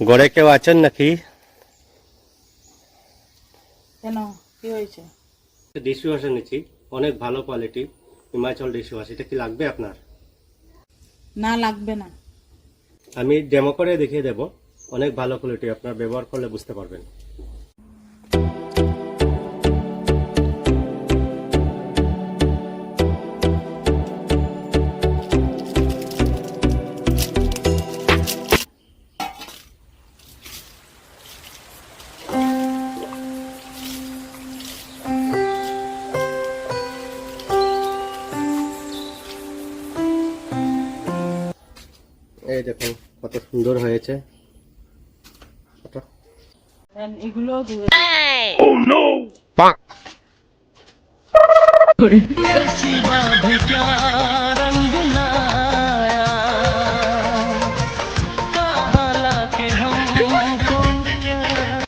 গড়ে কেউ আছেন নাকি? কেন? কি হয়েছে? ডিশু ওয়াশ এনেছি অনেক ভালো কোয়ালিটি হিমাচল ডিশু ওয়াশ এটা কি লাগবে আপনার? না লাগবে না। আমি ডেমো করে দেখিয়ে দেব। অনেক ভালো কোয়ালিটি আপনার ব্যবহার করলে বুঝতে পারবেন। এই দেখো কত সুন্দর হয়েছে। এগুলো ধুয়ে